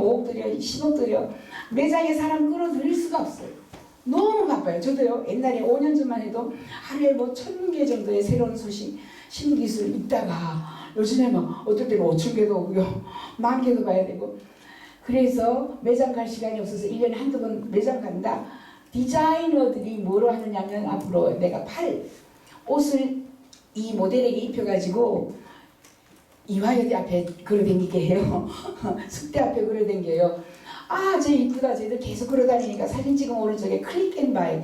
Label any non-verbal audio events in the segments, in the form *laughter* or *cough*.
5억 들여 10억 들여 매장에 사람 끌어들일 수가 없어요. 너무 바빠요. 저도요 옛날에 5년 전만 해도 하루에 뭐 천 개 정도의 새로운 소식 신기술 있다가 요즘에 막 어떨 때는 5천 개도 오고요 만 개도 봐야 되고 그래서 매장 갈 시간이 없어서 1년에 한두 번 매장 간다. 디자이너들이 뭐로 하느냐면 앞으로 내가 팔 옷을 이 모델에게 입혀가지고 이화여대 앞에 걸어다니게 해요. *laughs* 숙대 앞에 걸어다녀요. 아, 쟤 이쁘다. 쟤들 계속 걸어 다니니까 사진 찍으면 오른쪽에 클릭 앤 바이.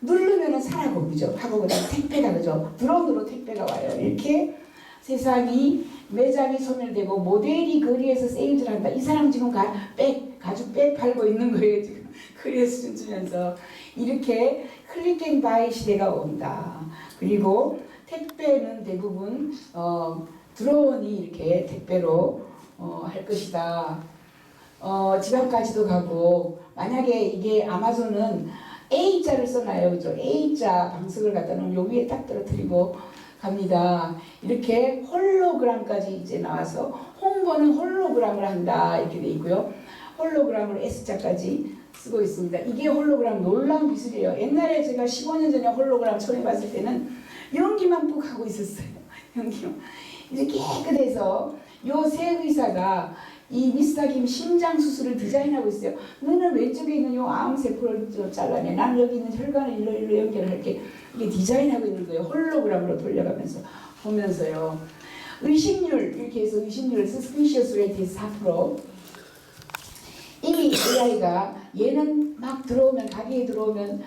누르면은 사라고 그죠? 하고 그다음 택배가 그죠? 드론으로 택배가 와요. 이렇게 세상이 매장이 소멸되고 모델이 거리에서 세일즈를 한다. 이 사람 지금 가, 백, 가죽 백 팔고 있는 거예요. 지금 *laughs* 거리에서 춤추면서 이렇게 클릭 앤 바이 시대가 온다. 그리고 택배는 대부분 어, 드론이 이렇게 택배로 어, 할 것이다. 어, 집 앞까지도 가고 만약에 이게 아마존은 A자를 써놔요. 그죠? A자 방석을 갖다 놓으면 요 위에 딱 떨어뜨리고 갑니다. 이렇게 홀로그램까지 이제 나와서 홍보는 홀로그램을 한다. 이렇게 돼 있고요. 홀로그램을 S자까지 쓰고 있습니다. 이게 홀로그램 놀라운 기술이에요. 옛날에 제가 15년 전에 홀로그램 처음 봤을 때는 연기만 뿍 하고 있었어요. *laughs* 연기만. 이제 깨끗해서 요 세 의사가 이 미스터 김 심장 수술을 디자인하고 있어요. 너는 왼쪽에 있는 요 암 세포를 좀 잘라내. 나는 여기 있는 혈관을 일로 일로 연결할게. 이게 디자인하고 있는 거예요. 홀로그램으로 돌려가면서 보면서요. 의심률 이렇게 해서 의심률 suspicious rate 4%. 이 AI가 얘는 막 들어오면 가게에 들어오면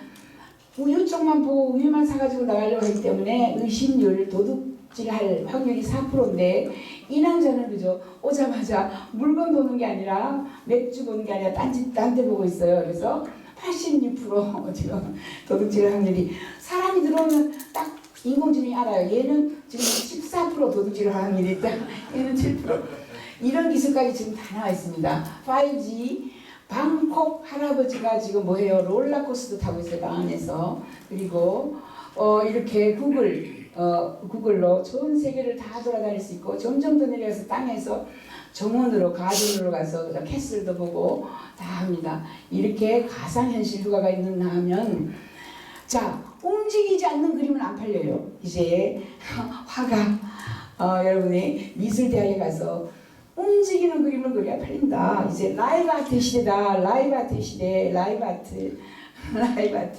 우유 쪽만 보고 우유만 사가지고 나가려고 하기 때문에 의심률 도둑 질할 확률이 4%인데 이 남자는 그죠 오자마자 물건 보는 게 아니라 맥주 보는 게 아니라 딴짓 딴데 보고 있어요. 그래서 86% *laughs* 지금 도둑질 확률이 사람이 들어오면 딱 인공지능이 알아요. 얘는 지금 14% 도둑질 확률이 있다. *laughs* 얘는 7% 이런 기술까지 지금 다 나와 있습니다. 5G 방콕 할아버지가 지금 뭐해요? 롤러코스터 타고 있어요 방 안에서 그리고 어 이렇게 구글 어 구글로 전 세계를 다 돌아다닐 수 있고 점점 더 내려가서 땅에서 정원으로 가든으로 가서 캐슬도 보고 다 합니다. 이렇게 가상현실 휴가가 있는가 하면 자 움직이지 않는 그림은 안 팔려요. 이제 *laughs* 화가 어, 여러분이 미술대학에 가서 움직이는 그림을 그려야 팔린다. 이제 라이브 아트 시대다. 라이브 아트 시대. 라이브 아트. *laughs* 라이브 아트.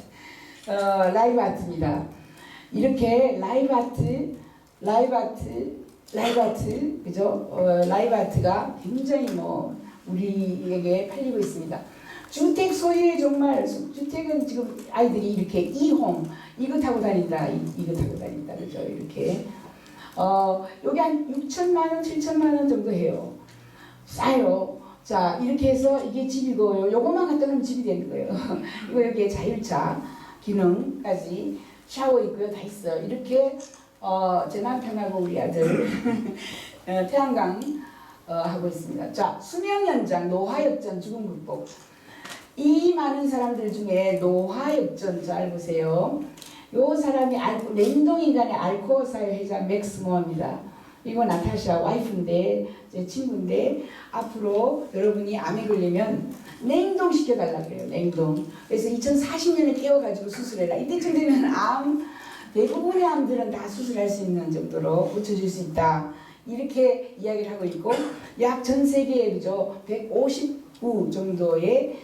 어, 라이브 아트입니다. 이렇게 라이브 아트, 라이브 아트, 라이브 아트, 그죠? 어, 라이브 아트가 굉장히 뭐 우리에게 팔리고 있습니다. 주택 소유의 정말 주택은 지금 아이들이 이렇게 이홈 이거 타고 다닌다, 이, 이거 타고 다닌다, 그죠? 이렇게 어, 여기 한 6천만 원, 7천만 원 정도 해요. 싸요. 자, 이렇게 해서 이게 집이고요. 요것만 갖다 놓으면 집이 되는 거예요. *laughs* 이거 여기에 자율차 기능까지 샤워 있고요. 다 있어요. 이렇게 어, 제 남편하고 우리 아들 *laughs* 어, 태양광 어, 하고 있습니다. 자, 수명 연장, 노화 역전, 죽음 극복. 이 많은 사람들 중에 노화 역전 잘 보세요. 요 사람이 냉동인간의 알코올사의 회장 맥스 모어입니다. 이거 나타샤 와이프인데 제 친구인데 앞으로 여러분이 암에 걸리면 냉동시켜 달라 그래요. 냉동. 그래서 2040년에 깨워가지고 수술해라. 이때쯤 되면 암 대부분의 암들은 다 수술할 수 있는 정도로 고쳐줄 수 있다. 이렇게 이야기를 하고 있고 약 전 세계에 그죠 159 정도의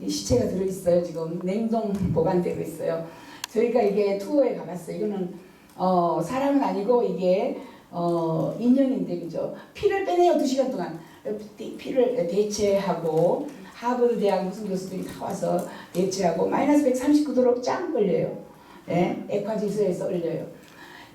이 시체가 들어있어요. 지금 냉동 보관되고 있어요. 저희가 이게 투어에 가봤어요. 이거는 어, 사람은 아니고 이게 어, 인형인데 그죠? 피를 빼내요 두 시간 동안 피- 피를 대체하고 하버드 대학 무슨 교수들이 다 와서 대체하고 마이너스 139도로 짱 걸려요. 예, 액화지수에서 올려요.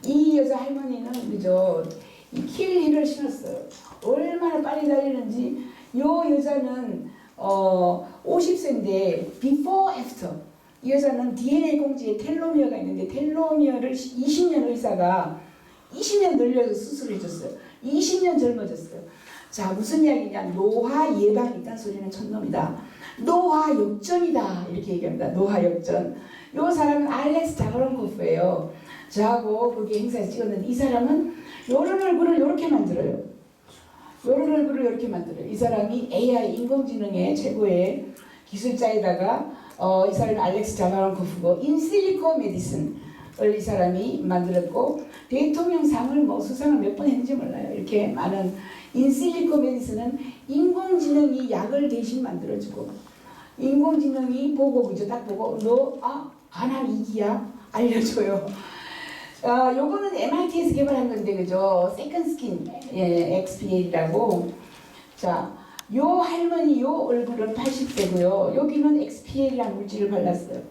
이 여자 할머니는 그죠? 이 킬힐을 신었어요. 얼마나 빨리 달리는지 요 여자는 어 50세인데 before after 이 여자는 DNA 공지에 텔로미어가 있는데 텔로미어를 20년 의사가 20년 늘려서 수술을 해줬어요. 20년 젊어졌어요. 자 무슨 이야기냐 노화 예방이 있다는 소리는 촌놈이다. 노화 역전이다 이렇게 얘기합니다. 노화 역전. 요 사람은 알렉스 자그런코프예요. 저하고 거기 행사에서 찍었는데 이 사람은 요런 얼굴을 요렇게 만들어요. 요런 얼굴을 이렇게 만들어요. 이 사람이 AI 인공지능의 최고의 기술자에다가 어, 이 사람이 알렉스 자바론코프고 인실리코 메디슨을 이 사람이 만들었고 대통령상을 뭐 수상을 몇 번 했는지 몰라요. 이렇게 많은 인실리코 메디슨은 인공지능이 약을 대신 만들어주고 인공지능이 보고 그죠 딱 보고 너아 간암 이기야 알려줘요. 아 요거는 MIT에서 개발한 건데 그죠 세컨 스킨 예, XPL이라고 자. 요 할머니 요 얼굴은 80세고요. 여기는 XPL이라는 물질을 발랐어요.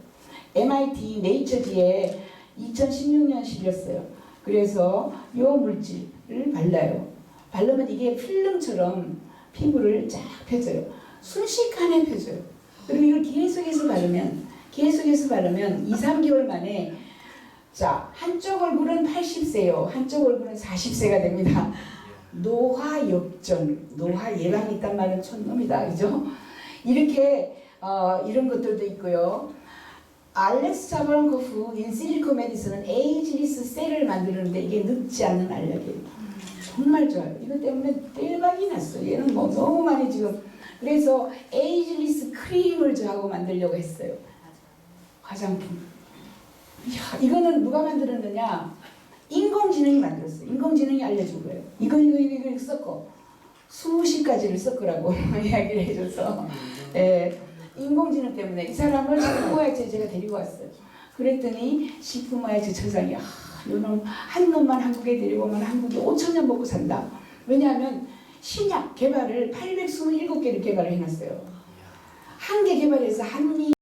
MIT 네이처지에 2016년 실렸어요. 그래서 요 물질을 발라요. 바르면 이게 필름처럼 피부를 쫙 펴줘요. 순식간에 펴줘요. 그리고 이걸 계속해서 바르면 계속해서 바르면 2, 3개월 만에 자 한쪽 얼굴은 80세요. 한쪽 얼굴은 40세가 됩니다. 노화 역전, 노화 예방이 있단 말은 촌놈이다, 그죠? 이렇게 어, 이런 것들도 있고요. 알렉스 자바론코프 인실리코 메디슨은 에이지리스 셀을 만드는데 이게 늙지 않는 알약이에요. 정말 좋아요. 이것 때문에 대박이 났어요. 얘는 뭐 너무 많이 지금 그래서 에이지리스 크림을 저하고 만들려고 했어요. 화장품. 이야, 이거는 누가 만들었느냐? 인공지능이 만들었어요. 인공지능이 알려준 거예요. 이거 이거 이거 이거 섞어. 수십 가지를 섞으라고 *laughs* 이야기를 해줘서 예, 인공지능 때문에 이 사람을 식품화학체 제가 데리고 왔어요. 그랬더니 식품화학체 처장이 아, 이놈 한 놈만 한국에 데리고 오면 한국이 5천 년 먹고 산다. 왜냐하면 신약 개발을 827개를 개발을 해놨어요. 한 개 개발해서 한미